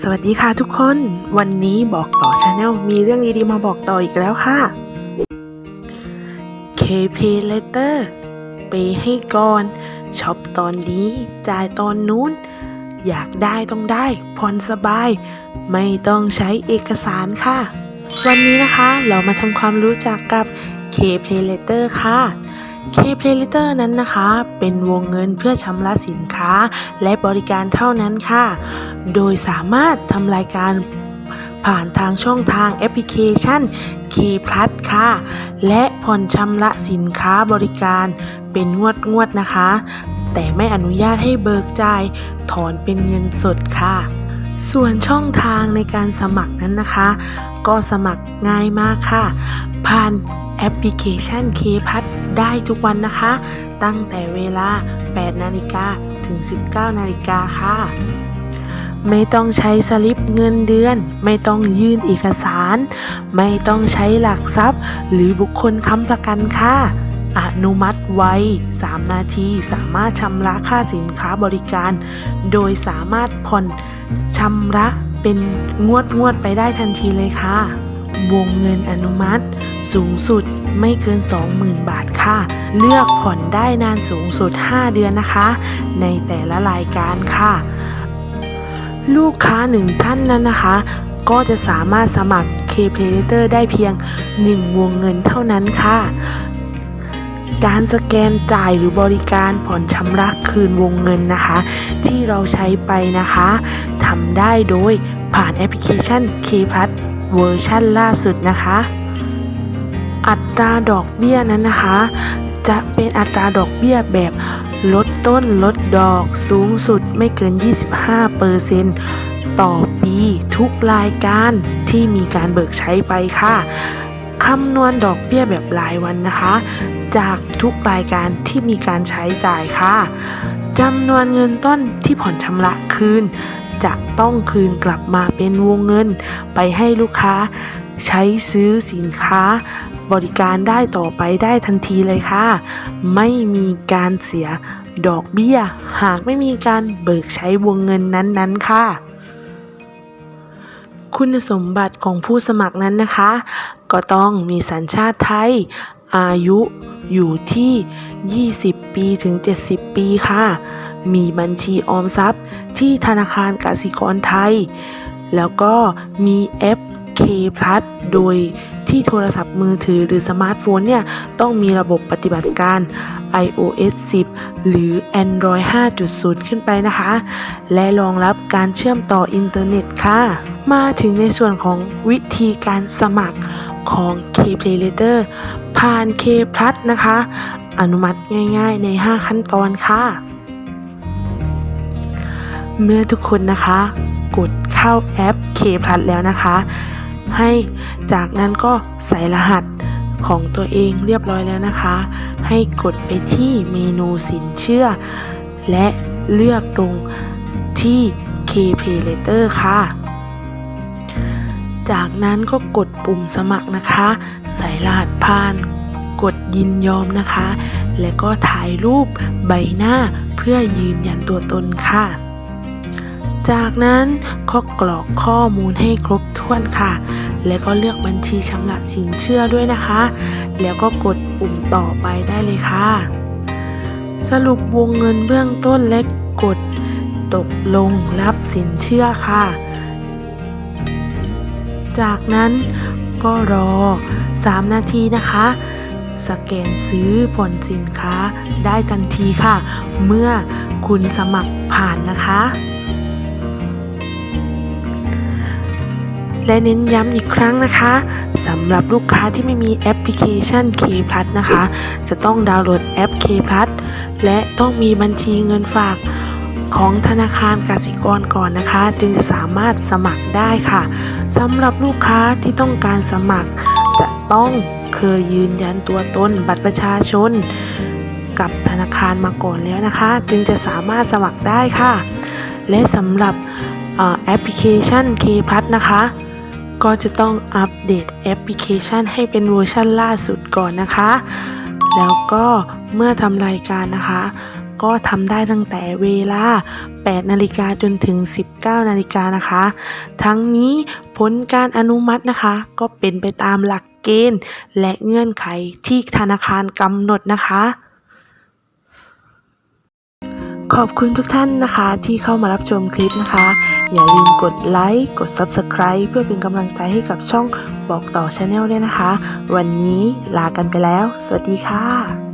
สวัสดีค่ะทุกคน วันนี้บอกต่อชาแนลมีเรื่องดีๆมาบอกต่ออีกแล้วค่ะ KP Letter ไปให้ก่อนช็อปตอนนี้จ่ายตอนนู้น อยากได้ต้องได้ผ่อนสบาย ไม่ต้องใช้เอกสารค่ะ วันนี้นะคะเรามาทำความรู้จักกับ KP Letter ค่ะ KP Letter นั้นนะคะ เป็นวงเงินเพื่อชำระสินค้าและบริการเท่านั้นค่ะ โดยสามารถทำรายการผ่านทางช่องทางแอปพลิเคชัน K Plus ค่ะ และผ่อนชำระสินค้าบริการเป็นงวดงวดๆนะคะ แต่ไม่อนุญาตให้เบิกจ่ายถอนเป็นเงินสดค่ะ ส่วนช่องทางในการสมัครนั้นนะคะ ก็สมัครง่ายมากค่ะ ผ่านแอปพลิเคชัน K p a s ได้ทุกวันนะคะ ตั้งแต่เวลา 8 นาฬิกาถึง 19 นาฬิกาค่ะ ไม่ต้องใช้สลิปเงินเดือน ไม่ต้องยื่นเอกสาร ไม่ต้องใช้หลักทรัพย์ หรือบุคคลค้ำประกันค่ะ อนุมัติไว้ 3 นาทีสามารถชำระค่าสินค้าบริการ โดยสามารถผ่อนชำระเป็นงวดงวดไปได้ทันทีเลยค่ะ วงเงินอนุมัติ สูงสุดไม่เกิน 20,000 บาทค่ะ เลือกผ่อนได้นานสูงสุด 5 เดือนนะคะ ในแต่ละรายการค่ะ ลูกค้าหนึ่งท่านนั้นนะคะ ก็จะสามารถสมัคร K p l a y t e r ได้เพียง 1 วงเงินเท่านั้นค่ะ การสแกนจ่ายหรือบริการผ่อนชำระคืนวงเงินนะคะ ที่เราใช้ไปนะคะทำได้โดยผ่านแอปพลิเคชัน K p l u s เวอร์ชันล่าสุดนะคะ อัตราดอกเบี้ยนั้นนะคะ จะเป็นอัตราดอกเบี้ยแบบลดต้นลดดอกสูงสุดไม่เกิน 25%ต่อปีทุกรายการที่มีการเบิกใช้ไปค่ะ คำนวณดอกเบี้ยแบบรายวันนะคะ จากทุกรายการที่มีการใช้จ่ายค่ะจำนวนเงินต้นที่ผ่อนชำระคืน จะต้องคืนกลับมาเป็นวงเงิน ไปให้ลูกค้า ใช้ซื้อสินค้า บริการได้ต่อไปได้ทันทีเลยค่ะ ไม่มีการเสียดอกเบี้ย หากไม่มีการเบิกใช้วงเงินนั้นๆ ค่ะคุณสมบัติของผู้สมัครนั้นนะคะ ก็ต้องมีสัญชาติไทย อายุ อยู่ที่ 20 ปีถึง 70 ปีค่ะ มีบัญชีออมทรัพย์ที่ธนาคารกสิกรไทย แล้วก็มีแอป K Plus โดยที่โทรศัพท์มือถือหรือสมาร์ทโฟนเนี่ยต้องมีระบบปฏิบัติการ iOS 10 หรือ Android 5.0 ขึ้นไปนะคะ และรองรับการเชื่อมต่ออินเทอร์เน็ตค่ะ มาถึงในส่วนของวิธีการสมัครของ K Play Later ผ่าน K Plus นะคะ อนุมัติง่ายๆใน 5 ขั้นตอนค่ะ เมื่อทุกคนนะคะ กดเข้าแอป K Plus แล้วนะคะ ให้จากนั้นก็ใส่รหัสของตัวเองเรียบร้อยแล้วนะคะ ให้กดไปที่เมนูสินเชื่อ และเลือกตรงที่ K Pay Later ค่ะ จากนั้นก็กดปุ่มสมัครนะคะ ใส่รหัสผ่าน กดยินยอมนะคะ และก็ถ่ายรูปใบหน้าเพื่อยืนยันตัวตนค่ะ จากนั้นก็กรอกข้อมูลให้ครบถ้วนค่ะ แล้วก็เลือกบัญชีชำระสินเชื่อด้วยนะคะ แล้วก็กดปุ่มต่อไปได้เลยค่ะ สรุปวงเงินเบื้องต้นและกดตกลงรับสินเชื่อค่ะ จากนั้นก็รอ 3 นาทีนะคะ สแกนซื้อผ่อนสินค้าได้ทันทีค่ะ เมื่อคุณสมัครผ่านนะคะ และเน้นย้ำอีกครั้งนะคะสำหรับลูกค้าที่ไม่มีแอปพลิเคชัน K Plus นะคะ จะต้องดาวน์โหลดแอป K Plus และต้องมีบัญชีเงินฝากของธนาคารกสิกรก่อนนะคะ จึงจะสามารถสมัครได้ค่ะสำหรับลูกค้าที่ต้องการสมัคร จะต้องเคยยืนยันตัวตนบัตรประชาชน กับธนาคารมาก่อนแล้วนะคะ จึงจะสามารถสมัครได้ค่ะ และสำหรับแอปพลิเคชัน K Plus นะคะ ก็จะต้องอัปเดตแอปพลิเคชันให้เป็นเวอร์ชันล่าสุดก่อนนะคะ แล้วก็เมื่อทำรายการนะคะ ก็ทำได้ตั้งแต่เวลา 8 นาฬิกาจนถึง 19 นาฬิกานะคะ ทั้งนี้ผลการอนุมัตินะคะ ก็เป็นไปตามหลักเกณฑ์ และเงื่อนไขที่ธนาคารกำหนดนะคะ ขอบคุณทุกท่านนะคะที่เข้ามารับชมคลิปนะคะ อย่าลืมกดไลค์ กด Subscribe เพื่อเป็นกำลังใจให้กับช่องบอกต่อชาแนลด้วยนะคะ วันนี้ลากันไปแล้ว สวัสดีค่ะ